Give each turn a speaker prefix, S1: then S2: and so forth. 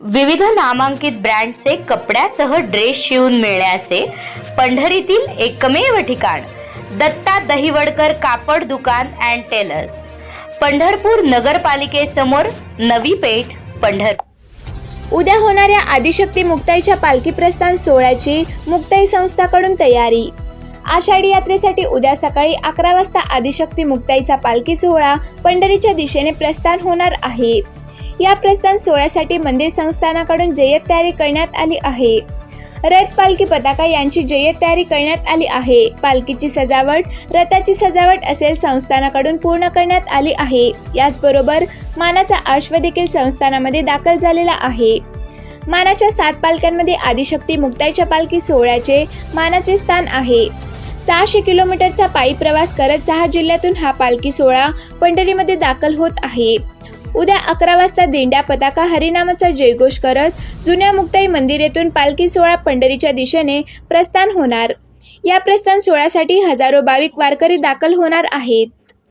S1: विविध नामांकित ब्रँडचे कपड्यासह ड्रेस शिवून मिळण्याचे पंढरीतील एकमेव ठिकाण दत्ता दहिवडकर कापड दुकान अँड टेलर्स पंढरपूर नगरपालिकेसमोर नवी पेठ पंढरपूर
S2: उद्या होणाऱ्या आदिशक्ती मुक्ताईच्या पालखी प्रस्थान सोहळ्याची मुक्ताई संस्थाकडून तयारी. आषाढी यात्रेसाठी उद्या सकाळी अकरा वाजता आदिशक्ती मुक्ताईचा पालखी सोहळा पंढरीच्या दिशेने प्रस्थान होणार आहे. या प्रस्थान सोहळ्यासाठी मंदिर संस्थानाकडून जय्यत तयारी करण्यात आली आहे. रथ पालखी पताका यांची जय्यत तयारी करण्यात आली आहे. पालखीची सजावट रथाची सजावट असेल संस्थानाकडून पूर्ण करण्यात आली आहे. याचबरोबर मानाचा आश्व देखील संस्थानामध्ये दाखल झालेला आहे. मानाच्या सात पालख्यांमध्ये आदिशक्ती मुक्ताईच्या पालखी सोहळ्याचे मानाचे स्थान आहे. सहाशे किलोमीटरचा पायी प्रवास करत सहा जिल्ह्यातून हा पालखी सोहळा पंढरीमध्ये दाखल होत आहे. उद्या अकरा वाजता दिंड्या पताका हरिनामाचा जयघोष करत जुन्या मुक्ताई मंदिर येथून पालखी सोहळा पंढरीच्या दिशेने प्रस्थान होणार. या प्रस्थान सोहळ्यासाठी हजारो भाविक वारकरी दाखल होणार आहेत.